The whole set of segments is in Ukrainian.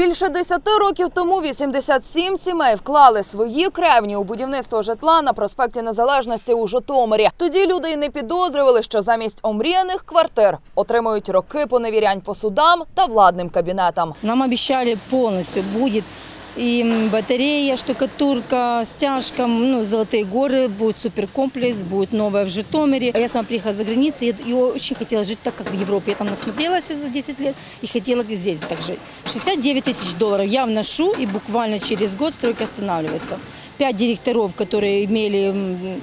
Більше 10 років тому 87 сімей вклали свої кревні у будівництво житла на проспекті Незалежності у Житомирі. Тоді люди й не підозрювали, що замість омріяних квартир отримують роки поневірянь по судам та владним кабінетам. Нам обіцяли повністю будет и м, батарея, штукатурка, стяжка, ну, золотые горы, будет суперкомплекс, будет новое в Житомире. А Я сама приехала за границей и, и очень хотела жить так, как в Европе. Я там насмотрелась за 10 лет и хотела и здесь так жить. 69 тысяч долларов я вношу, и буквально через год стройка останавливается. Пять директоров, которые имели м, м,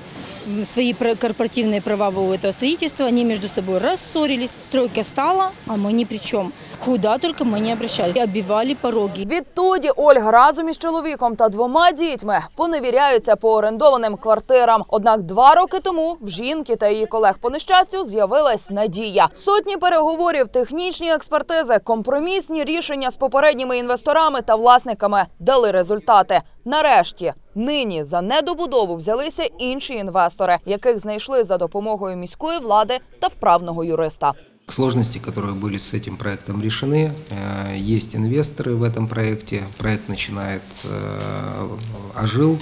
свои про- корпоративные права у этого строительства, они между собой рассорились. Стройка стала, а мы ни при чем. Куда только мы не обращались. И оббивали пороги. Відтоді Ольга разом із чоловіком та двома дітьми поневіряються по орендованим квартирам. Однак два роки тому в жінки та її колег по нещастю з'явилась надія. Сотні переговорів, технічні експертизи, компромісні рішення з попередніми інвесторами та власниками дали результати. Нарешті нині за недобудову взялися інші інвестори, яких знайшли за допомогою міської влади та вправного юриста. Сложности, которые были с этим проектом решены, э, есть инвесторы в этом проекте, проект начинает, э, ожил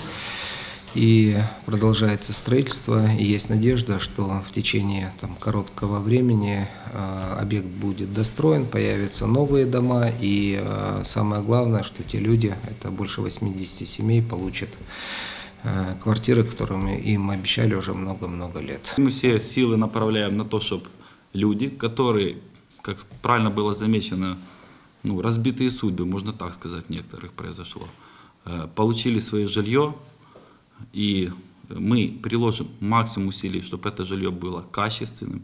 И продолжается строительство, и есть надежда, что в течение там, короткого времени э, объект будет достроен, появятся новые дома, и э, самое главное, что те люди, это больше 80 семей, получат э, квартиры, которыми им обещали уже много-много лет. Мы все силы направляем на то, чтобы люди, которые, как правильно было замечено, ну, разбитые судьбы, можно так сказать, некоторых произошло, э, получили свое жилье, и мы приложим максимум усилий, чтобы это жилье было качественным,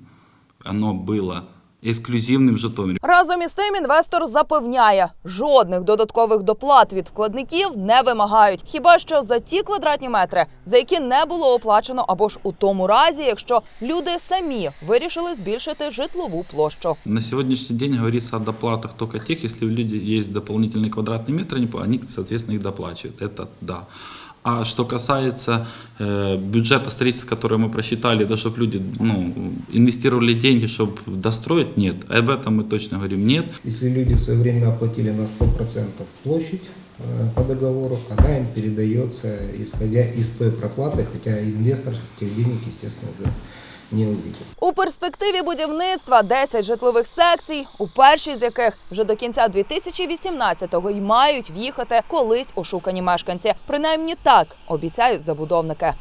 оно было эксклюзивным в Житомире. Разом із тим інвестор запевняє, жодних додаткових доплат від вкладників не вимагають. Хіба що за ті квадратні метри, за які не було оплачено, або ж у тому разі, якщо люди самі вирішили збільшити житлову площу. На сегодняшний день говорится о доплатах только тех, если у людей есть дополнительный квадратный метр, они, они, соответственно, их доплачивают. Это да. А что касается э, бюджета строительства, который мы просчитали, да, чтобы люди ну, инвестировали деньги, чтобы достроить, нет. Об этом мы точно говорим, нет. Если люди в свое время оплатили на 100% площадь э, по договору, она им передается, исходя из той проплаты, хотя инвестор тех денег, естественно, уже не увидим. У перспективі будівництва 10 житлових секцій, у першій з яких вже до кінця 2018-го й мають в'їхати колись ошукані мешканці. Принаймні так обіцяють забудовники.